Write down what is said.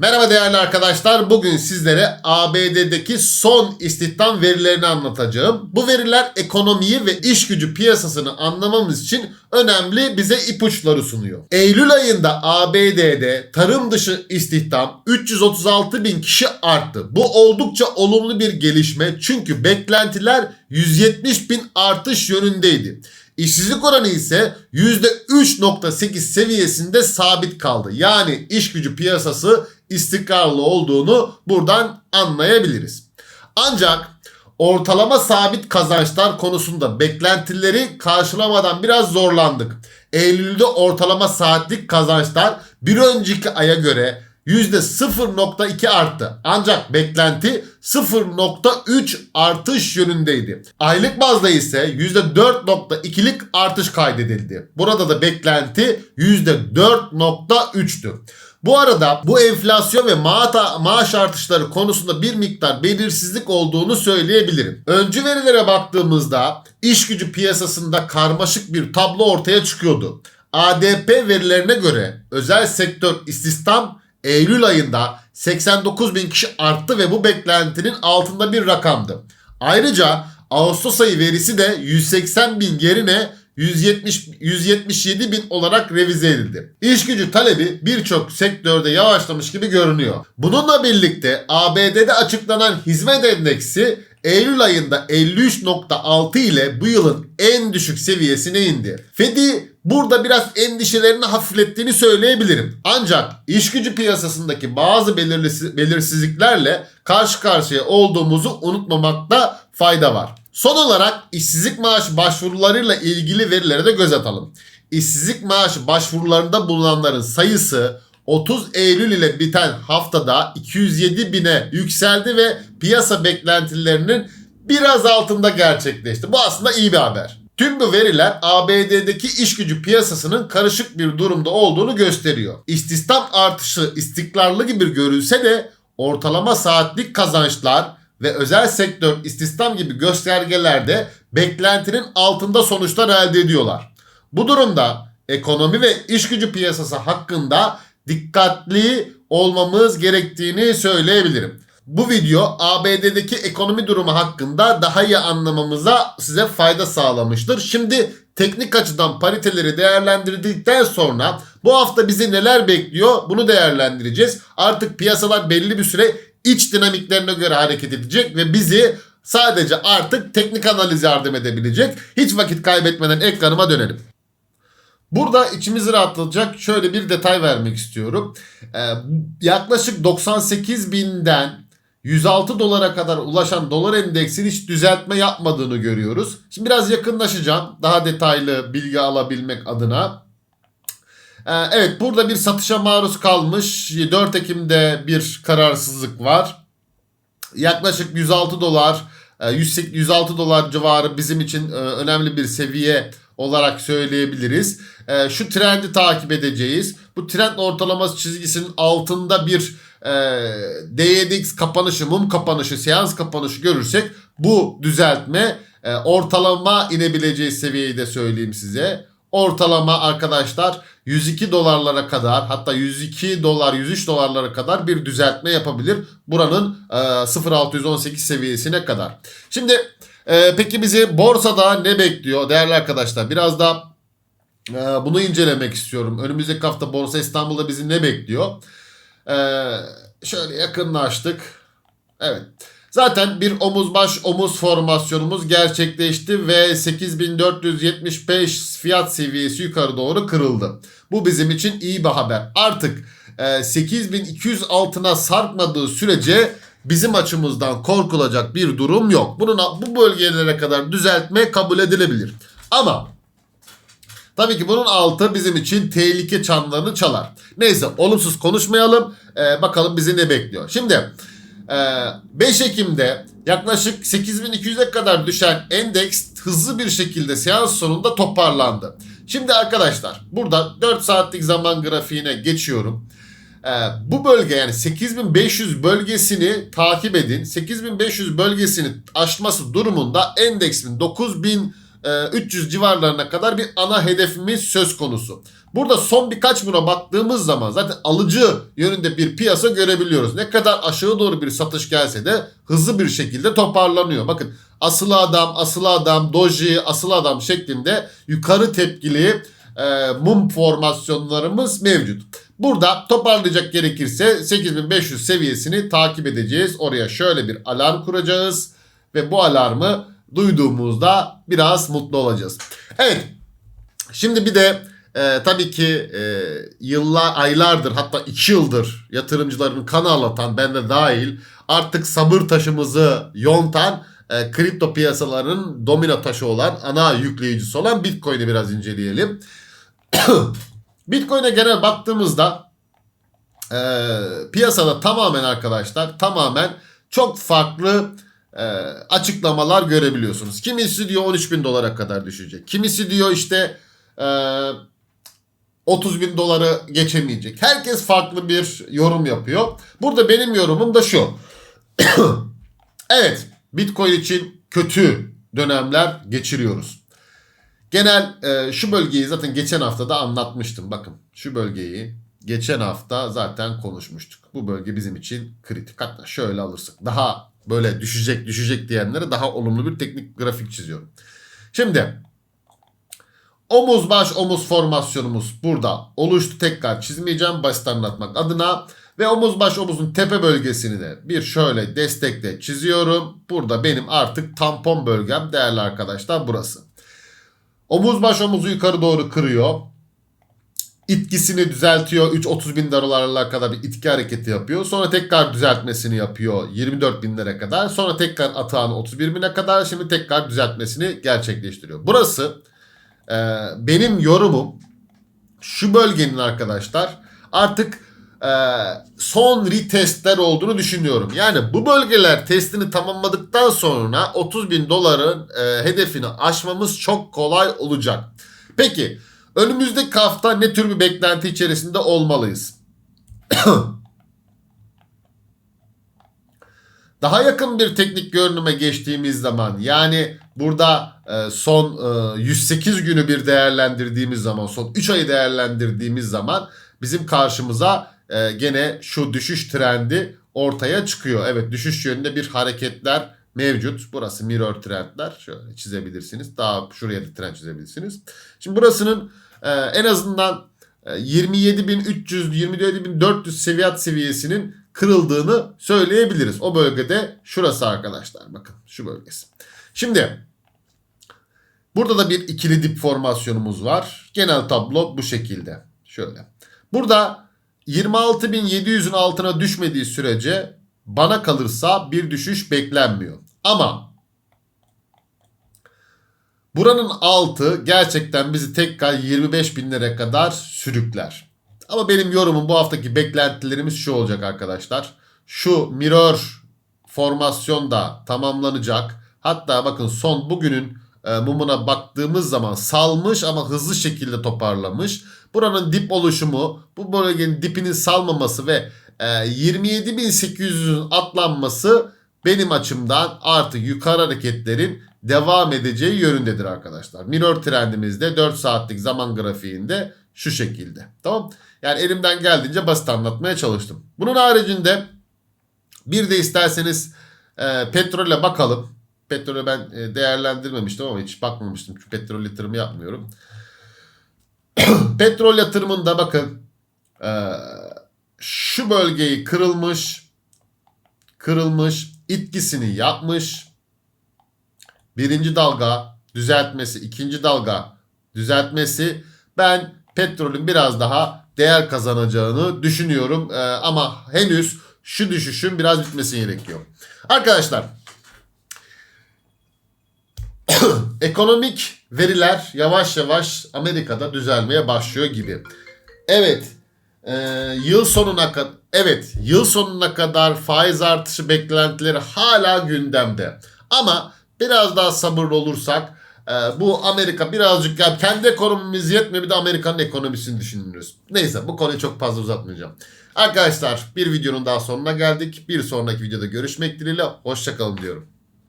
Merhaba değerli arkadaşlar. Bugün sizlere ABD'deki son istihdam verilerini anlatacağım. Bu veriler ekonomiyi ve iş gücü piyasasını anlamamız için önemli bize ipuçları sunuyor. Eylül ayında ABD'de tarım dışı istihdam 336 bin kişi arttı. Bu oldukça olumlu bir gelişme çünkü beklentiler 170 bin artış yönündeydi. İşsizlik oranı ise %3.8 seviyesinde sabit kaldı. Yani iş gücü piyasası istikrarlı olduğunu buradan anlayabiliriz. Ancak ortalama sabit kazançlar konusunda beklentileri karşılamadan biraz zorlandık. Eylül'de ortalama saatlik kazançlar bir önceki aya göre %0.2 arttı. Ancak beklenti 0.3 artış yönündeydi. Aylık bazda ise %4.2'lik artış kaydedildi. Burada da beklenti %4.3'tü. Bu arada bu enflasyon ve ma- maaş artışları konusunda bir miktar belirsizlik olduğunu söyleyebilirim. Öncü verilere baktığımızda iş gücü piyasasında karmaşık bir tablo ortaya çıkıyordu. ADP verilerine göre özel sektör istihdam Eylül ayında 89 bin kişi arttı ve bu beklentinin altında bir rakamdı. Ayrıca Ağustos ayı verisi de 180 bin yerine 170 177 bin olarak revize edildi. İş gücü talebi birçok sektörde yavaşlamış gibi görünüyor. Bununla birlikte ABD'de açıklanan hizmet endeksi Eylül ayında 53.6 ile bu yılın en düşük seviyesine indi. Fedi burada biraz endişelerini hafiflettiğini söyleyebilirim. Ancak iş gücü piyasasındaki bazı belirsizliklerle karşı karşıya olduğumuzu unutmamakta fayda var. Son olarak işsizlik maaş başvurularıyla ilgili verilere de göz atalım. İşsizlik maaş başvurularında bulunanların sayısı 30 Eylül ile biten haftada 207 bine yükseldi ve piyasa beklentilerinin biraz altında gerçekleşti. Bu aslında iyi bir haber. Tüm bu veriler ABD'deki iş gücü piyasasının karışık bir durumda olduğunu gösteriyor. İstihdam artışı istikrarlı gibi görülse de ortalama saatlik kazançlar ve özel sektör istihdam gibi göstergelerde beklentinin altında sonuçlar elde ediyorlar. Bu durumda ekonomi ve iş gücü piyasası hakkında dikkatli olmamız gerektiğini söyleyebilirim. Bu video ABD'deki ekonomi durumu hakkında daha iyi anlamamıza size fayda sağlamıştır. Şimdi teknik açıdan pariteleri değerlendirdikten sonra bu hafta bizi neler bekliyor bunu değerlendireceğiz. Artık piyasalar belli bir süre iç dinamiklerine göre hareket edecek ve bizi sadece artık teknik analiz yardım edebilecek. Hiç vakit kaybetmeden ekranıma dönelim. Burada içimizi rahatlatacak şöyle bir detay vermek istiyorum. Ee, yaklaşık 98 binden 106 dolara kadar ulaşan dolar endeksin hiç düzeltme yapmadığını görüyoruz. Şimdi biraz yakınlaşacağım daha detaylı bilgi alabilmek adına. Ee, evet burada bir satışa maruz kalmış 4 Ekim'de bir kararsızlık var. Yaklaşık 106 dolar e, 108 106 dolar civarı bizim için e, önemli bir seviye olarak söyleyebiliriz. E, şu trendi takip edeceğiz. Bu trend ortalaması çizgisinin altında bir e, DYDX kapanışı, mum kapanışı, seans kapanışı görürsek bu düzeltme e, ortalama inebileceği seviyeyi de söyleyeyim size. Ortalama arkadaşlar 102 dolarlara kadar hatta 102 dolar 103 dolarlara kadar bir düzeltme yapabilir. Buranın e, 0618 seviyesine kadar. Şimdi e, peki bizi borsada ne bekliyor değerli arkadaşlar? Biraz da e, bunu incelemek istiyorum. Önümüzdeki hafta Borsa İstanbul'da bizi ne bekliyor? E, şöyle yakınlaştık. Evet. Zaten bir omuz baş omuz formasyonumuz gerçekleşti ve 8475 fiyat seviyesi yukarı doğru kırıldı. Bu bizim için iyi bir haber. Artık e, 8200 altına sarkmadığı sürece bizim açımızdan korkulacak bir durum yok. Bunun bu bölgelere kadar düzeltme kabul edilebilir. Ama Tabii ki bunun altı bizim için tehlike çanlarını çalar. Neyse olumsuz konuşmayalım. Ee, bakalım bizi ne bekliyor. Şimdi e, 5 Ekim'de yaklaşık 8200'e kadar düşen endeks hızlı bir şekilde seans sonunda toparlandı. Şimdi arkadaşlar burada 4 saatlik zaman grafiğine geçiyorum. Ee, bu bölge yani 8500 bölgesini takip edin. 8500 bölgesini aşması durumunda endeksin 9000 e, 300 civarlarına kadar bir ana hedefimiz söz konusu. Burada son birkaç buna baktığımız zaman zaten alıcı yönünde bir piyasa görebiliyoruz. Ne kadar aşağı doğru bir satış gelse de hızlı bir şekilde toparlanıyor. Bakın asıl adam, asıl adam, doji, asıl adam şeklinde yukarı tepkili e, mum formasyonlarımız mevcut. Burada toparlayacak gerekirse 8500 seviyesini takip edeceğiz. Oraya şöyle bir alarm kuracağız ve bu alarmı duyduğumuzda biraz mutlu olacağız. Evet. Şimdi bir de e, tabii ki e, yıllar, aylardır hatta iki yıldır yatırımcıların kan ağlatan ben de dahil artık sabır taşımızı yontan e, kripto piyasalarının domino taşı olan ana yükleyicisi olan Bitcoin'i biraz inceleyelim. Bitcoin'e genel baktığımızda e, piyasada tamamen arkadaşlar tamamen çok farklı e, açıklamalar görebiliyorsunuz. Kimisi diyor 13 bin dolara kadar düşecek. Kimisi diyor işte e, 30 bin doları geçemeyecek. Herkes farklı bir yorum yapıyor. Burada benim yorumum da şu. evet Bitcoin için kötü dönemler geçiriyoruz. Genel e, şu bölgeyi zaten geçen hafta da anlatmıştım. Bakın şu bölgeyi geçen hafta zaten konuşmuştuk. Bu bölge bizim için kritik. Hatta şöyle alırsak daha böyle düşecek düşecek diyenlere daha olumlu bir teknik grafik çiziyorum. Şimdi omuz baş omuz formasyonumuz burada oluştu. Tekrar çizmeyeceğim basit anlatmak adına. Ve omuz baş omuzun tepe bölgesini de bir şöyle destekle çiziyorum. Burada benim artık tampon bölgem değerli arkadaşlar burası. Omuz baş omuzu yukarı doğru kırıyor. İtkisini düzeltiyor. 3-30 bin dolarlarla kadar bir itki hareketi yapıyor. Sonra tekrar düzeltmesini yapıyor 24 binlere kadar. Sonra tekrar atağını 31 bine kadar. Şimdi tekrar düzeltmesini gerçekleştiriyor. Burası e, benim yorumum şu bölgenin arkadaşlar artık e, son retestler olduğunu düşünüyorum. Yani bu bölgeler testini tamamladıktan sonra 30 bin doların e, hedefini aşmamız çok kolay olacak. Peki önümüzdeki hafta ne tür bir beklenti içerisinde olmalıyız? Daha yakın bir teknik görünüme geçtiğimiz zaman yani burada e, son e, 108 günü bir değerlendirdiğimiz zaman son 3 ayı değerlendirdiğimiz zaman bizim karşımıza e, gene şu düşüş trendi ortaya çıkıyor. Evet düşüş yönünde bir hareketler mevcut. Burası mirror trendler. Şöyle çizebilirsiniz. Daha şuraya da trend çizebilirsiniz. Şimdi burasının e, en azından e, 27.300 27.400 seviyat seviyesinin kırıldığını söyleyebiliriz. O bölgede şurası arkadaşlar. Bakın şu bölgesi. Şimdi burada da bir ikili dip formasyonumuz var. Genel tablo bu şekilde. Şöyle. Burada 26.700'ün altına düşmediği sürece bana kalırsa bir düşüş beklenmiyor. Ama buranın altı gerçekten bizi tekrar 25 binlere kadar sürükler. Ama benim yorumum bu haftaki beklentilerimiz şu olacak arkadaşlar. Şu mirror formasyon da tamamlanacak. Hatta bakın son bugünün e, mumuna baktığımız zaman salmış ama hızlı şekilde toparlamış. Buranın dip oluşumu, bu bölgenin dipinin salmaması ve e, 27.800'ün atlanması benim açımdan artık yukarı hareketlerin devam edeceği yönündedir arkadaşlar. Mirror trendimizde 4 saatlik zaman grafiğinde şu şekilde. Tamam. Yani elimden geldiğince basit anlatmaya çalıştım. Bunun haricinde bir de isterseniz e, petrole bakalım. Petrolü ben e, değerlendirmemiştim ama hiç bakmamıştım. Çünkü petrol yatırımı yapmıyorum. petrol yatırımında bakın e, şu bölgeyi kırılmış kırılmış itkisini yapmış birinci dalga düzeltmesi ikinci dalga düzeltmesi ben petrolün biraz daha değer kazanacağını düşünüyorum. Ee, ama henüz şu düşüşün biraz bitmesi gerekiyor. Arkadaşlar ekonomik veriler yavaş yavaş Amerika'da düzelmeye başlıyor gibi. Evet e, yıl sonuna kadar evet yıl sonuna kadar faiz artışı beklentileri hala gündemde. Ama biraz daha sabırlı olursak e, bu Amerika birazcık ya kendi ekonomimiz yetmiyor bir de Amerika'nın ekonomisini düşünürüz. Neyse bu konuyu çok fazla uzatmayacağım. Arkadaşlar bir videonun daha sonuna geldik. Bir sonraki videoda görüşmek dileğiyle. Hoşçakalın diyorum.